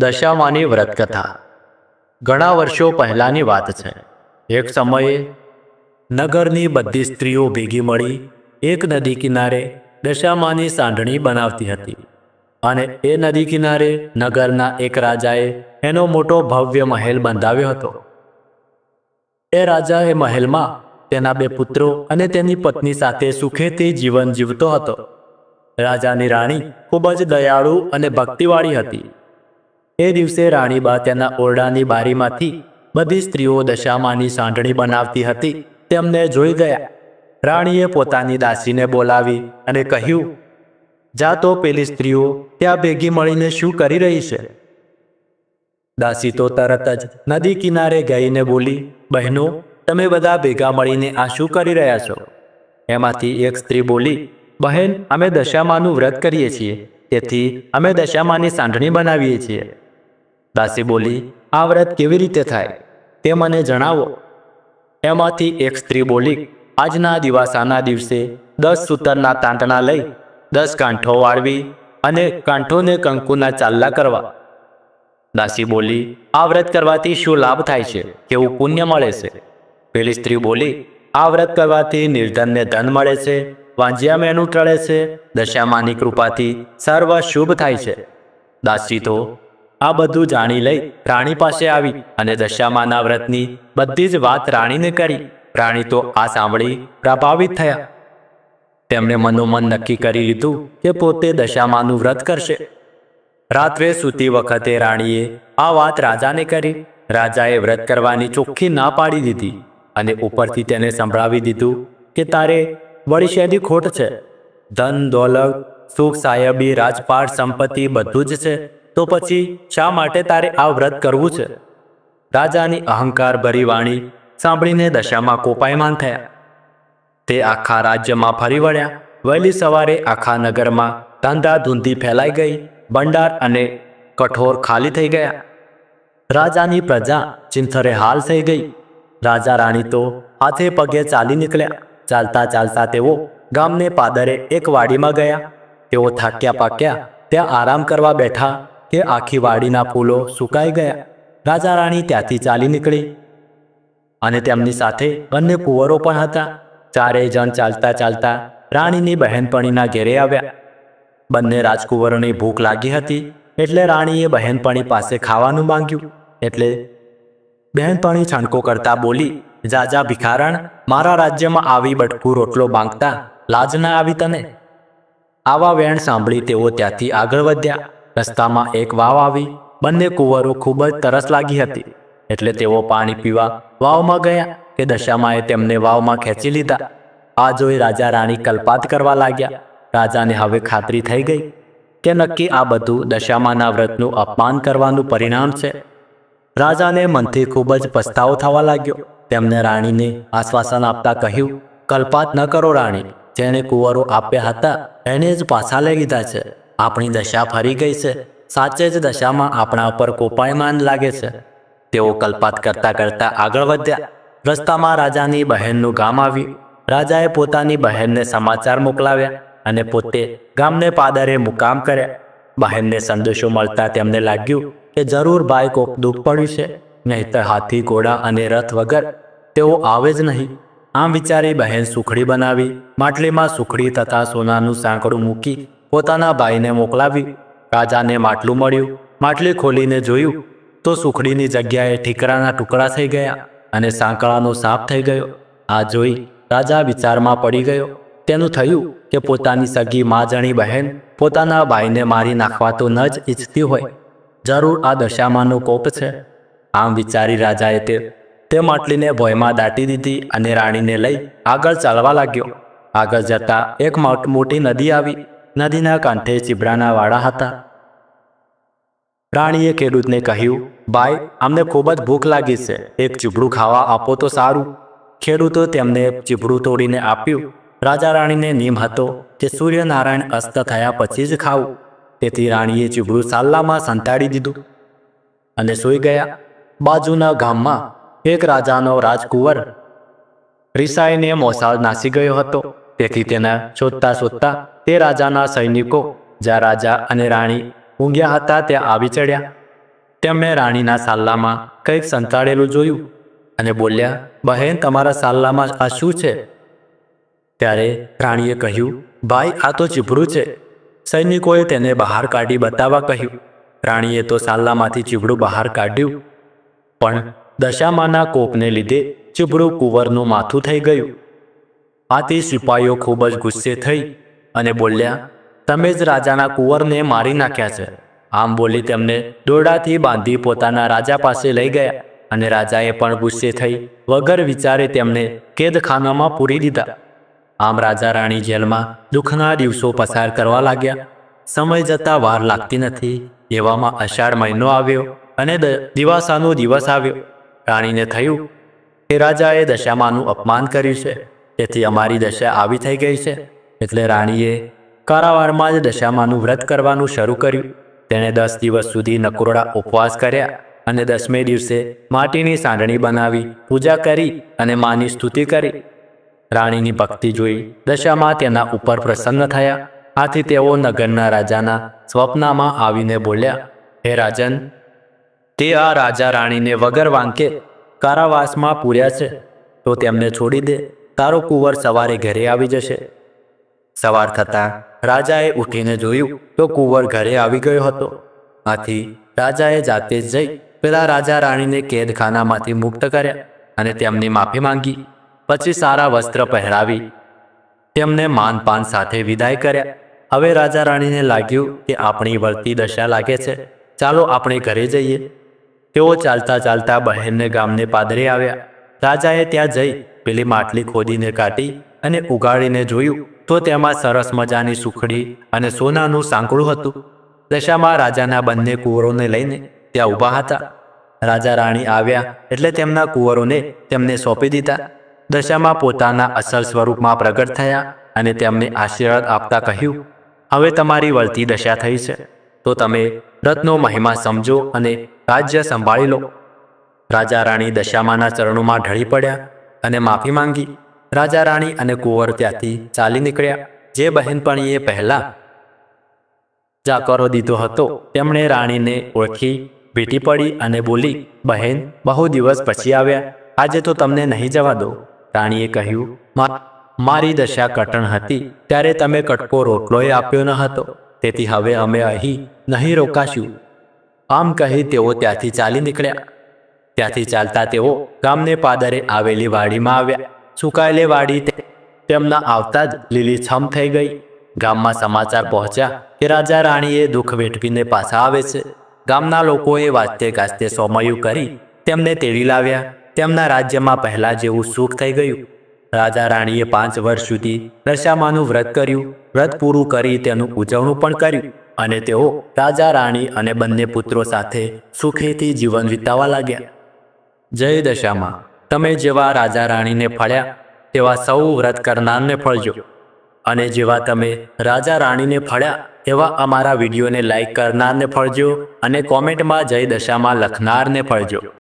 દશામાની વ્રતકથા. ઘણા વર્ષો પહેલાંની વાત છે. એક સમયે નગરની બધી સ્ત્રીઓ ભેગી મળી એક નદી કિનારે દશામાની સાંઢણી બનાવતી હતી અને એ નદી કિનારે નગરના એક રાજાએ એનો મોટો ભવ્ય મહેલ બંધાવ્યો હતો. એ રાજા એ મહેલમાં તેના બે પુત્રો અને તેની પત્ની સાથે સુખેથી જીવન જીવતો હતો. રાજાની રાણી ખૂબ જ દયાળુ અને ભક્તિવાળી હતી. એ દિવસે રાણીબા તેના ઓરડાની બારીમાંથી બધી સ્ત્રીઓ દશામાની સાંઢણી બનાવતી હતી. તેમને જોઈ ગયા. રાણીએ પોતાની દાસીને બોલાવી અને કહ્યું, જા તો પેલી સ્ત્રીઓ, ત્યાં ભેગી મળીને શું કરી રહી છે? દાસી તો તરત જ નદી કિનારે ગઈને બોલી, બહેનો, તમે બધા ભેગા મળીને આ શું કરી રહ્યા છો? એમાંથી એક સ્ત્રી બોલી, બહેન, અમે દશામાનું વ્રત કરીએ છીએ. તેથી અમે દશામાની સાંઢણી બનાવીએ છીએ. દાસી બોલી, આ વ્રત કેવી રીતે થાય? તે મને જણાવો. એમાંથી એક સ્ત્રી બોલી, આજના દિવાસાના દિવસે દસ સૂતરના તાંતણા લઈ, દસ કાંઠો વાળવી અને કાંઠોને કંકુના ચાલ્લા કરવા. દાસી બોલી, આ વ્રત કરવાથી શું લાભ થાય છે? કેવું પુણ્ય મળે છે? પેલી સ્ત્રી બોલી, આ વ્રત કરવાથી નિર્ધનને ધન મળે છે, વાંજિયા મેનું ટળે છે, દશામાની કૃપાથી સર્વ શુભ થાય છે. દાસી તો આ બધું જાણી લઈ રાણી પાસે આવી અને દશામાના વ્રતની બધી જ વાત રાણીને કરી. રાણી તો આ સાંભળી પ્રભાવિત થયા. તેમણે મનોમન નક્કી કરી લીધું કે પોતે દશામાનું વ્રત કરશે. રાત્રે સૂતી વખતે રાણીએ આ વાત રાજાને કરી. રાજાએ વ્રત કરવાની ચોખ્ખી ના પાડી દીધી અને ઉપરથી તેને સંભળાવી દીધું કે તારે વળી શેની ખોટ છે? ધન, દોલત, સુખ, સાયબી, રાજપાટ, સંપત્તિ બધું જ છે. તો પછી શા માટે તારે આ વ્રત કરવું છે? રાજાની અહંકાર ભરી વાણી સાંભળીને દશામાં કોપાયમાન થયા. તે આખા રાજ્યમાં ફરી વળ્યા. વહેલી સવારે આખા નગરમાં ધંધાધૂંધી ફેલાઈ ગઈ. ભંડાર અને કઠોર ખાલી થઈ ગયા. રાજાની પ્રજા ચિંથરે હાલ થઈ ગઈ. રાજા રાણી તો હાથે પગે ચાલી નીકળ્યા. ચાલતા ચાલતા તેઓ ગામને પાદરે એક વાડીમાં ગયા. તેઓ થાક્યા પાક્યા ત્યાં આરામ કરવા બેઠા. કે આખી વાડીના ફૂલો સુકાઈ ગયા. રાજા રાણી ત્યાંથી ચાલી નીકળી. અને તેમની સાથે બંને કુંવરો પણ હતા. ચારેય જણ ચાલતા ચાલતા રાણીની બહેનપણીના ઘેરે આવ્યા. બંને રાજકુંવરોની ભૂખ લાગી હતી એટલે રાણીએ બહેનપણી પાસે ખાવાનું માંગ્યું. એટલે બહેનપણી છણકો કરતા બોલી, જાજા ભિખારણ, મારા રાજ્યમાં આવી બટકું રોટલો બાંધતા લાજ ના આવી તને. આવા વેણ સાંભળી તેઓ ત્યાંથી આગળ વધ્યા. રસ્તામાં એક વાવ આવી. બંને કુંવરો ખૂબ જ તરસ લાગી હતી. એટલે તેઓ પાણી પીવા વાવમાં ગયા કે દશામાએ તેમને વાવમાં ખેંચી લીધા. આ જોઈ રાજા રાણી કલ્પાત કરવા લાગ્યા. રાજાને હવે ખાતરી થઈ ગઈ કે નક્કી આ બધું દશામાના વ્રતનું અપમાન કરવાનું પરિણામ છે. રાજાને મનથી ખૂબ જ પસ્તાવો થવા લાગ્યો. તેમને રાણીને આશ્વાસન આપતા કહ્યું, કલ્પાત ન કરો રાણી. જેણે કુંવરો આપ્યા હતા, એને જ પાછા લઈ લીધા છે. આપણી દશા ફરી ગઈ છે. સાચે જ દશામાં આપણા ઉપર કોપાયમાન લાગે છે. તેઓ કલ્પાત કરતા કરતા આગળ વધ્યા. રસ્તામાં રાજાની બહેનનું ગામ આવ્યું. રાજાએ પોતાની બહેનને સમાચાર મોકલાવ્યા અને પોતે ગામને પાદરે મુકામ કર્યા. બહેનને સંદેશો મળતા તેમને લાગ્યું કે જરૂર ભાઈ કોક દુઃખ પડ્યું છે, નહીતર હાથી, ઘોડા અને રથ વગર તેઓ આવે જ નહીં. આમ વિચારી બહેન સુખડી બનાવી, માટલીમાં સુખડી તથા સોનાનું સાંકડું મૂકી પોતાના ભાઈને મોકલાવી, રાજાને માટલું મળ્યું. માટલી ખોલીને જોયું તો સુખડીની જગ્યાએ ઠીકરાના ટુકડા થઈ ગયા અને સાંકળાનો સાપ થઈ ગયો. આ જોઈ રાજા વિચારમાં પડી ગયો. તેનું થયું કે પોતાની સગી માજણી બહેન પોતાના ભાઈને મારી નાખવા તો ન જ ઈચ્છતી હોય. જરૂર આ દશામાંનો કોપ છે. આમ વિચારી રાજાએ તે તે માટલીને ભોયમાં દાટી દીધી અને રાણીને લઈ આગળ ચાલવા લાગ્યો. આગળ જતા એક મોટી નદી આવી. નદીના કાંઠે ચીબડાના વાડા હતા. રાણીએ ખેડૂતને કહ્યું, ભાઈ, અમને ખૂબ જ ભૂખ લાગી છે. એક ચીબડું ખાવા આપો તો સારું. ખેડૂતો તેમને ચીબડું તોડીને આપ્યું. રાજા રાણીને નિયમ હતો કે સૂર્યનારાયણ અસ્ત થયા પછી જ ખાવું. તેથી રાણીએ ચીબડું સાલ્લામાં સંતાડી દીધું અને સૂઈ ગયા. બાજુના ગામમાં એક રાજાનો રાજકુંવર રિસાઈને મોસાળ નાસી ગયો હતો. તેથી તેના શોધતા શોધતા તે રાજાના સૈનિકો, જ્યાં રાજા અને રાણી ઊંઘ્યા હતા, ત્યાં આવી ચડ્યા. તેમણે રાણીના સાલ્લામાં કંઈક સંતાડેલું જોયું અને બોલ્યા, બહેન, તમારા સાલ્લામાં આ શું છે? ત્યારે રાણીએ કહ્યું, ભાઈ, આ તો ચીભડું છે. સૈનિકોએ તેને બહાર કાઢી બતાવવા કહ્યું. રાણીએ તો સાલ્લામાંથી ચીભડું બહાર કાઢ્યું. પણ દશામાના કોપને લીધે ચીભડું કુંવરનું માથું થઈ ગયું. આથી સિપાહીઓ ખૂબ જ ગુસ્સે થઈ અને બોલ્યા, તમે જ રાજાના કુંવરને મારી નાખ્યા છે. આમ બોલી તેમને દોરડાથી બાંધી પોતાના રાજા પાસે લઈ ગયા અને રાજાએ પણ ગુસ્સે થઈ વગર વિચારે તેમને કેદખાનામાં પૂરી દીધા. આમ રાજા રાણી જેલમાં દુઃખના દિવસો પસાર કરવા લાગ્યા. સમય જતાં વાર લાગતી નથી, એવામાં અષાઢ મહિનો આવ્યો અને દિવાસાનો દિવસ આવ્યો. રાણીને થયું કે રાજાએ દશામાનું અપમાન કર્યું છે. તેથી અમારી દશા આવી થઈ ગઈ છે. એટલે રાણીએ કારાવારમાં જ દશામાનું વ્રત કરવાનું શરૂ કર્યું. તેણે દસ દિવસ સુધી નકરોડા ઉપવાસ કર્યા અને દસમે દિવસે માટીની સાંડણી બનાવી, પૂજા કરી અને માની સ્તુતિ કરી. રાણીની ભક્તિ જોઈ દશામાં તેના ઉપર પ્રસન્ન થયા. આથી તેઓ નગરના રાજાના સ્વપ્નમાં આવીને બોલ્યા, હે રાજન, તે આ રાજા રાણીને વગર વાંકે કારાવાસમાં પૂર્યા છે, તો તેમને છોડી દે. તારો કુંવર સવારે ઘરે આવી જશે. સવાર થતાં રાજાએ ઉઠીને જોયું તો કુંવર ઘરે આવી ગયો હતો. આથી રાજાએ જાતે જ જઈ પેલા રાજા રાણીને કેદખાનામાંથી મુક્ત કર્યા અને તેમની માફી માંગી. પછી સારા વસ્ત્ર પહેરાવી તેમને માનપાન સાથે વિદાય કર્યા. હવે રાજા રાણીને લાગ્યું કે આપણી વળતી દશા લાગે છે. ચાલો આપણે ઘરે જઈએ. તેઓ ચાલતા ચાલતા બહેનને ગામને પાદરે આવ્યા. રાજાએ ત્યાં જઈ પેલી માટલી ખોદીને કાઢી અને ઉગાડીને જોયું તો તેમાં સરસ મજાની સુખડી અને સોનાનું સાંકળું હતું. દશામાં રાજાના બંને કુંવરોને લઈને ત્યાં ઊભા હતા. રાજા રાણી આવ્યા એટલે તેમના કુંવરોને તેમને સોંપી દીધા. દશામાં પોતાના અસલ સ્વરૂપમાં પ્રગટ થયા અને તેમને આશીર્વાદ આપતા કહ્યું, હવે તમારી વળતી દશા થઈ છે. તો તમે રત્નો મહિમા સમજો અને રાજ્ય સંભાળી લો. રાજા રાણી દશામાના ચરણોમાં ઢળી પડ્યા અને માફી માંગી. રાજા રાણી અને કુંવર ત્યાંથી ચાલી નીકળ્યા. જે બહેનપણીએ પહેલા જાકરો દીધો હતો, તેમણે રાણીને ઓળખી, ભેટી પડી અને બોલી, બહેન, બહુ દિવસ પછી આવ્યા. આજે તો તમને નહીં જવા દો. રાણીએ કહ્યું મારી દશા કટણ હતી, ત્યારે તમે કટકો રોટલોય આપ્યો ન હતો. તેથી હવે અમે અહીં નહીં રોકાશું. આમ કહી તેઓ ત્યાંથી ચાલી નીકળ્યા. ત્યાંથી ચાલતા તેઓ ગામને પાદરે આવેલી વાડીમાં આવ્યા. સુકાયેલી વાડી તેમના આવતા જ લીલીછમ થઈ ગઈ. ગામમાં સમાચાર પહોંચ્યા કે રાજા રાણીએ દુઃખ વેઠવીને પાછા આવે છે. ગામના લોકોએ વાંચતે ગાજતે સોમયું કરી તેમને તેડી લાવ્યા. તેમના રાજ્યમાં પહેલા જેવું સુખ થઈ ગયું. રાજા રાણીએ પાંચ વર્ષ સુધી દશામાનું વ્રત કર્યું. વ્રત પૂરું કરી તેનું ઉજવણું પણ કર્યું અને તેઓ રાજા, રાણી અને બંને પુત્રો સાથે સુખેથી જીવન વિતાવવા લાગ્યા. જય દશામાં તમે જેવા રાજા રાણીને ફળ્યા, તેવા સૌ વ્રત કરનારને ફળજો. અને જેવા તમે રાજા રાણીને ફળ્યા, એવા અમારા વિડીયોને લાઈક કરનારને ફળજો અને કોમેન્ટમાં જય દશામાં લખનારને ફળજો.